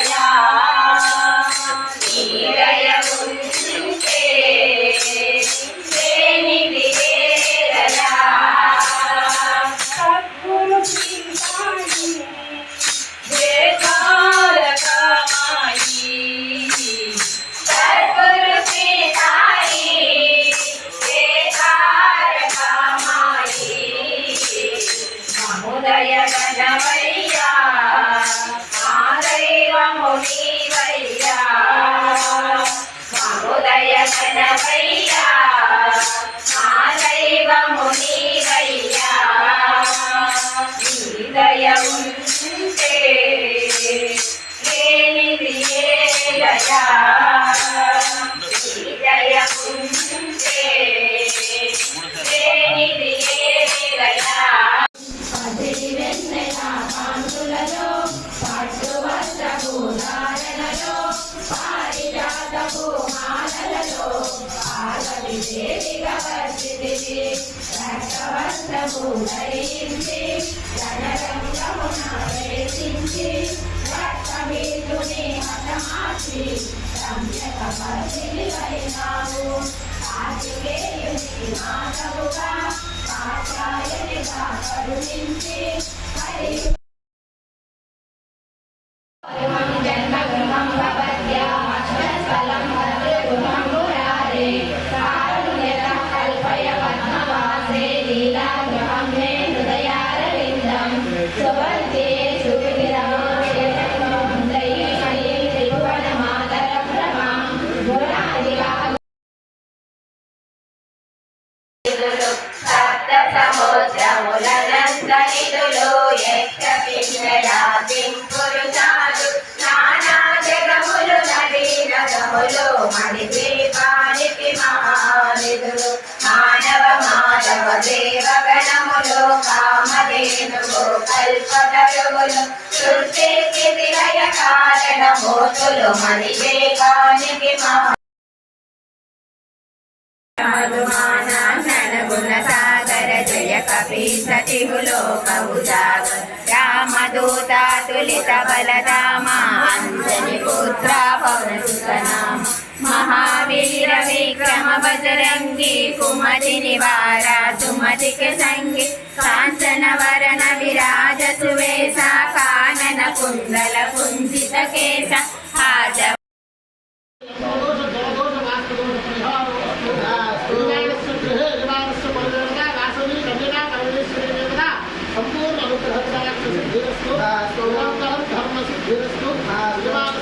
ீயா நீரய ఉదయ గణవయ్యా మాదైవముని వయ్యా ఉదయ గణవయ్యా మాదైవముని వయ్యా హృదయ ఉంటే లేనిది ఏదయా హృదయ ఉంటే కాంతులలో పట్టు వస్త్రపు ధారణలో పారిజాతపు మాలలలో ఆగవి దేవిగా వర్షితివి రక్తవస్త్రపు ధరించి రణరంగమున వేసించి రక్తబీజుని హతమార్చి రమ్యక పరిశీలివైనావు కార్తికేయుని మానవుగా కాచాయనిగా కరుణించి మహానిధులు మానవ మాధవ కామధేనువు కల్పతరువులు సృష్టి స్థితి లయ కారణమూర్తులు మణి దేవానికి మహా గుణ సాగర జయ కపి సతిహులో సతిలోకము రామ లలిత బలరామ అంజని పుత్ర పవన మహావీర విక్రమ బజరంగి కుమతి నివార సుమతికి సంగి కాంచన వరణ విరాజ సువేశ కానన కుందల కుంజిత కేశ హాజ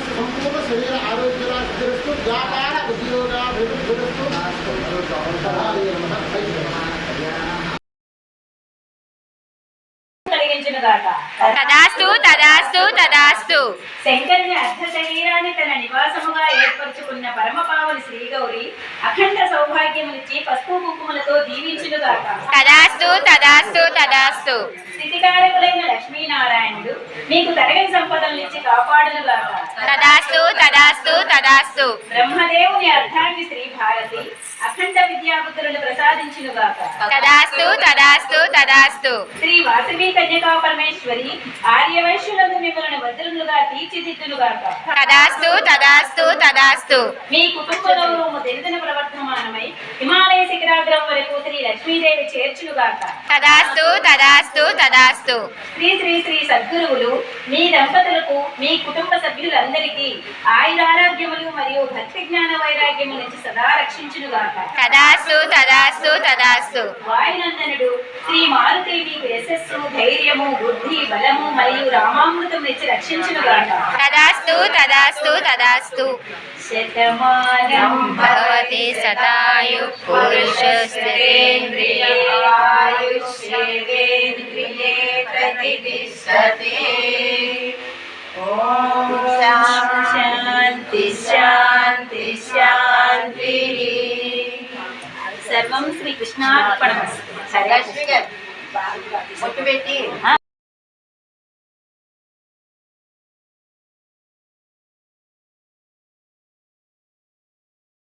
సంపూర్ణ శరీర ఆరోగ్య వ్యాపార ఉద్యోగాభివృద్ధిరస్తు తదాస్తు తదాస్తు తదాస్తు. శంకరుని అర్ధ శరీరాన్ని తన నివాసముగా ఏర్పరచుకున్న పరమపావని శ్రీ గౌరి అఖండ సౌభాగ్యమునిచ్చి పసుపు కుంకుమలతో దీవించును గాక తదాస్తు తదాస్తు తదాస్తు. స్థితికారకులైన లక్ష్మీనారాయణుడు మీకు తరగని సంపదలనిచ్చి కాపాడును గాక తదాస్తు తదాస్తు తదాస్తు. బ్రహ్మదేవుని అర్ధాంగి శ్రీ భారతి అఖండ విద్యాబుద్ధులను ప్రసాదించును గాక తదాస్తు తదాస్తు తదాస్తు. శ్రీ వాసవి కన్యకా పరమేశ్వరి ఆర్యవైశ్యులను మిమ్మల్ని తీర్చిదిద్దునుగాక. తదాస్తు తదాస్తు తదాస్తు. మీ కుటుంబ ప్రవర్తమానమై హిమాలయ శిఖరాగ్రం వరకు శ్రీ లక్ష్మీదేవి చేర్చునుగాక తదాస్తు తదాస్తు తదాస్తు శ్రీ శ్రీ శ్రీ సద్గురువులు మీ దంపతులకు మీ కుటుంబ సభ్యులందరికీ ఆయురారోగ్యములు మరియు భక్తి జ్ఞాన వైరాగ్యము నుంచి సదా రక్షించునుగాక. తదాస్తు తదాస్తు తదాస్తు. వాయునందనుడు శ్రీ మారుతి మీకు యశస్సు ధైర్యము బుద్ధి బలము మరియు రామామృతం ఇచ్చి రక్షించునుగాక. తదాస్తు తదాస్తు తదాస్తు తదాస్తు శతమానం భవతి సదాయు పురుష స్థిరేంద్రియాయుష్యేంద్రియే ప్రతిష్టతే ఓం శాంతి శాంతి శాంతి సర్వం శ్రీకృష్ణార్పణం సరే ముట్టుపెట్టి